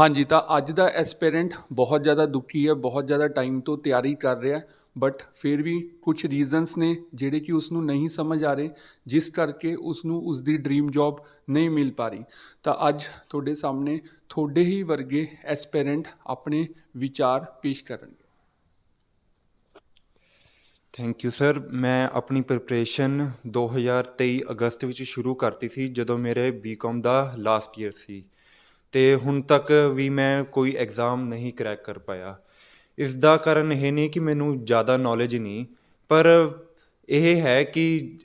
ਹਾਂਜੀ, ਤਾਂ ਅੱਜ ਦਾ ਐਸਪੀਰੈਂਟ ਬਹੁਤ ਜ਼ਿਆਦਾ ਦੁਖੀ ਹੈ, ਬਹੁਤ ਜ਼ਿਆਦਾ ਟਾਈਮ ਤੋਂ ਤਿਆਰੀ ਕਰ ਰਿਹਾ ਬਟ ਫਿਰ ਵੀ ਕੁਝ ਰੀਜ਼ਨਸ ਨੇ ਜਿਹੜੇ ਕਿ ਉਸ ਨੂੰ ਨਹੀਂ ਸਮਝ ਆ ਰਹੇ, ਜਿਸ ਕਰਕੇ ਉਸ ਨੂੰ ਉਸ ਦੀ ਡ੍ਰੀਮ ਜੌਬ ਨਹੀਂ ਮਿਲ ਪਾ ਰਹੀ। ਤਾਂ ਅੱਜ ਤੁਹਾਡੇ ਸਾਹਮਣੇ ਤੁਹਾਡੇ ਹੀ ਵਰਗੇ ਐਸਪੀਰੈਂਟ ਆਪਣੇ ਵਿਚਾਰ ਪੇਸ਼ ਕਰਨਗੇ। ਥੈਂਕ ਯੂ ਸਰ ਮੈਂ ਆਪਣੀ ਪ੍ਰਿਪਰੇਸ਼ਨ 2023 ਅਗਸਤ ਵਿੱਚ ਸ਼ੁਰੂ ਕਰਤੀ ਸੀ, ਜਦੋਂ ਮੇਰੇ ਬੀਕਾਮ ਦਾ ਲਾਸਟ ਈਅਰ ਸੀ। ਅਤੇ ਹੁਣ ਤੱਕ ਵੀ ਮੈਂ ਕੋਈ ਐਗਜ਼ਾਮ ਨਹੀਂ ਕਰੈਕ ਕਰ ਪਾਇਆ। ਇਸ ਦਾ ਕਾਰਨ ਇਹ ਨਹੀਂ ਕਿ ਮੈਨੂੰ ਜ਼ਿਆਦਾ ਨੌਲੇਜ ਨਹੀਂ, ਪਰ ਇਹ ਹੈ ਕਿ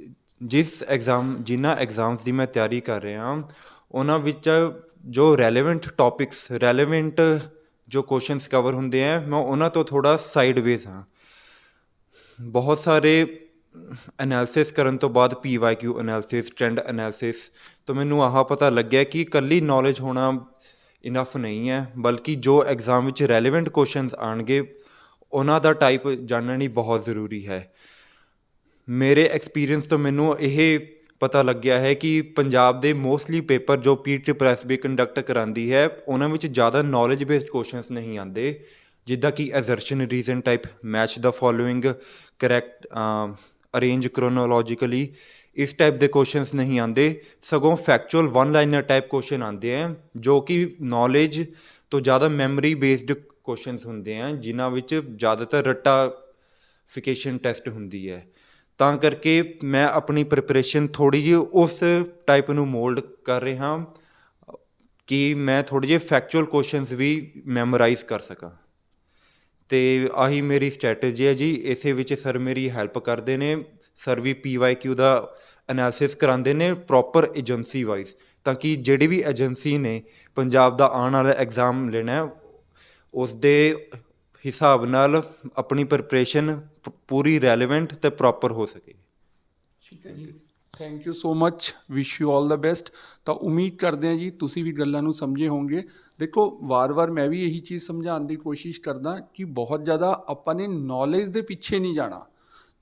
ਜਿਸ ਐਗਜ਼ਾਮ ਜਿਨ੍ਹਾਂ ਐਗਜ਼ਾਮਸ ਦੀ ਮੈਂ ਤਿਆਰੀ ਕਰ ਰਿਹਾ ਉਹਨਾਂ ਵਿੱਚ ਜੋ ਰੈਲੇਵੈਂਟ ਟੌਪਿਕਸ ਰੈਲੇਵੈਂਟ ਜੋ ਕੁਐਸਚਨਸ ਕਵਰ ਹੁੰਦੇ ਆ, ਮੈਂ ਉਹਨਾਂ ਤੋਂ ਥੋੜਾ ਸਾਈਡਵੇਜ਼ ਹਾਂ। ਬਹੁਤ ਸਾਰੇ ਐਨਾਲਿਸਿਸ ਕਰਨ ਤੋਂ ਬਾਅਦ ਪੀਵਾਈਕਿਊ ਐਨਾਲਿਸਿਸ ਟ੍ਰੈਂਡ ਐਨਾਲਿਸਿਸ ਤੋਂ ਮੈਨੂੰ ਆਹ ਪਤਾ ਲੱਗਿਆ ਕਿ ਇਕੱਲੀ ਨੌਲੇਜ ਹੋਣਾ ਇਨਫ ਨਹੀਂ ਹੈ, ਬਲਕਿ ਜੋ ਐਗਜ਼ਾਮ ਵਿੱਚ ਰੈਲੇਵੈਂਟ ਕੁਐਸਚਨਸ ਆਣਗੇ ਉਹਨਾਂ ਦਾ ਟਾਈਪ ਜਾਣਨਾ ਹੀ ਬਹੁਤ ਜ਼ਰੂਰੀ ਹੈ। ਮੇਰੇ ਐਕਸਪੀਰੀਅੰਸ ਤੋਂ ਮੈਨੂੰ ਇਹ ਪਤਾ ਲੱਗਿਆ ਹੈ ਕਿ ਪੰਜਾਬ ਦੇ ਮੋਸਟਲੀ ਪੇਪਰ ਜੋ ਪੀਟੀ ਪ੍ਰੈਸ ਵੀ ਕੰਡਕਟ ਕਰਾਂਦੀ ਹੈ, ਉਹਨਾਂ ਵਿੱਚ ਜ਼ਿਆਦਾ ਨੌਲੇਜ ਬੇਸਡ ਕੁਐਸਚਨਸ ਨਹੀਂ ਆਉਂਦੇ, ਜਿੱਦਾਂ ਕਿ ਅਜ਼ਰਸ਼ਨ ਰੀਜ਼ਨ ਟਾਈਪ ਮੈਚ ਦਾ ਫੋਲੋਇੰਗ ਕਰੈਕਟ ਅਰੇਂਜ ਕ੍ਰੋਨੋਲੋਜੀਕਲੀ ਇਸ ਟਾਈਪ ਦੇ ਕੁਐਸਚਨਸ ਨਹੀਂ ਆਉਂਦੇ। ਸਗੋਂ factual one liner type question ਆਉਂਦੇ ਆ, ਜੋ ਕਿ ਨੌਲੇਜ ਤੋਂ ਜ਼ਿਆਦਾ ਮੈਮਰੀ ਬੇਸਡ ਕੁਐਸਚਨਸ ਹੁੰਦੇ ਆ, ਜਿਨ੍ਹਾਂ ਵਿੱਚ ਜ਼ਿਆਦਾਤਰ ਰੱਟਾਫਿਕੇਸ਼ਨ ਟੈਸਟ ਹੁੰਦੀ ਹੈ। ਤਾਂ ਕਰਕੇ ਮੈਂ ਆਪਣੀ ਪ੍ਰਿਪਰੇਸ਼ਨ ਥੋੜੀ ਜਿਹੀ ਉਸ ਟਾਈਪ ਨੂੰ ਮੋਲਡ ਕਰ ਰਿਹਾ, ਕਿ ਮੈਂ ਥੋੜੇ ਜਿਹੇ ਫੈਕਚੁਅਲ ਕੁਐਸਚਨਸ ਵੀ ਮੈਮੋਰਾਈਜ਼ ਕਰ ਸਕਾਂ। ਤੇ ਆਹੀ ਮੇਰੀ ਸਟ੍ਰੈਟਜੀ ਹੈ ਜੀ। ਇਸੇ ਵਿੱਚ ਸਰ ਮੇਰੀ ਹੈਲਪ ਕਰਦੇ ਨੇ। ਸਰ ਵੀ ਪੀਵਾਈਕਿਊ ਦਾ ਐਨਾਲਿਸਿਸ ਕਰਾਉਂਦੇ ਨੇ ਪ੍ਰੋਪਰ ਏਜੰਸੀ ਵਾਈਜ਼ ਤਾਂ ਕਿ ਜਿਹੜੀ ਵੀ ਏਜੰਸੀ ਨੇ ਪੰਜਾਬ ਦਾ ਆਉਣ ਵਾਲਾ ਐਗਜ਼ਾਮ ਲੈਣਾ ਉਸ ਦੇ ਹਿਸਾਬ ਨਾਲ ਆਪਣੀ ਪ੍ਰਿਪਰੇਸ਼ਨ ਪੂਰੀ ਰੈਲੇਵੈਂਟ ਤੇ ਪ੍ਰੋਪਰ ਹੋ ਸਕੇ। ਠੀਕ ਹੈ ਜੀ। Thank you so much wish you all the best ਤਾਂ ਉਮੀਦ ਕਰਦੇ ਹਾਂ ਜੀ ਤੁਸੀਂ ਵੀ ਗੱਲਾਂ ਨੂੰ ਸਮਝੇ ਹੋਵੋਗੇ ਦੇਖੋ, ਵਾਰ-ਵਾਰ ਮੈਂ ਵੀ ਇਹੀ ਚੀਜ਼ ਸਮਝਾਉਣ ਦੀ ਕੋਸ਼ਿਸ਼ ਕਰਦਾ ਕਿ ਬਹੁਤ ਜ਼ਿਆਦਾ ਆਪਾਂ ਨੇ ਨੌਲੇਜ ਦੇ ਪਿੱਛੇ ਨਹੀਂ ਜਾਣਾ।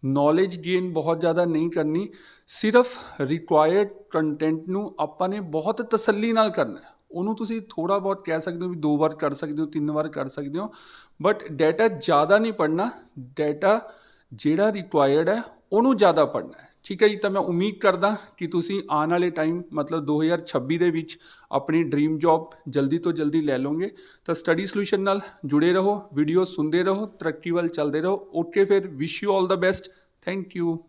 ਨੌਲੇਜ ਗੇਨ ਬਹੁਤ ਜ਼ਿਆਦਾ ਨਹੀਂ ਕਰਨੀ। ਸਿਰਫ ਰਿਕੁਆਇਰਡ ਕੰਟੈਂਟ ਨੂੰ ਆਪਾਂ ਨੇ ਬਹੁਤ ਤਸੱਲੀ ਨਾਲ ਕਰਨਾ ਉਹਨੂੰ ਤੁਸੀਂ ਥੋੜਾ ਬਹੁਤ ਕਹਿ ਸਕਦੇ ਹੋ ਵੀ ਦੋ ਵਾਰ ਕਰ ਸਕਦੇ ਹੋ, ਤਿੰਨ ਵਾਰ ਕਰ ਸਕਦੇ ਹੋ। ਬਟ ਡਾਟਾ ਜ਼ਿਆਦਾ ਨਹੀਂ ਪੜਨਾ ਡਾਟਾ ਜਿਹੜਾ ਰਿਕੁਆਇਰਡ ਹੈ, ਉਹਨੂੰ ਜ਼ਿਆਦਾ ਪੜਨਾ ਠੀਕ ਹੈ ਜੀ, ਤਾਂ ਮੈਂ ਉਮੀਦ ਕਰਦਾ ਕਿ ਤੁਸੀਂ ਆਉਣ ਵਾਲੇ ਟਾਈਮ ਮਤਲਬ 2026 ਦੇ ਵਿੱਚ ਆਪਣੀ ਡ੍ਰੀਮ ਜੌਬ ਜਲਦੀ ਤੋਂ ਜਲਦੀ ਲੈ ਲਓਗੇ। ਤਾਂ ਸਟੱਡੀ ਸੋਲੂਸ਼ਨ ਨਾਲ ਜੁੜੇ ਰਹੋ ਵੀਡੀਓ ਸੁਣਦੇ ਰਹੋ, ਤਰੱਕੀ ਵੱਲ ਚੱਲਦੇ ਰਹੋ। ਓਕੇ ਫਿਰ wish you all the best thank you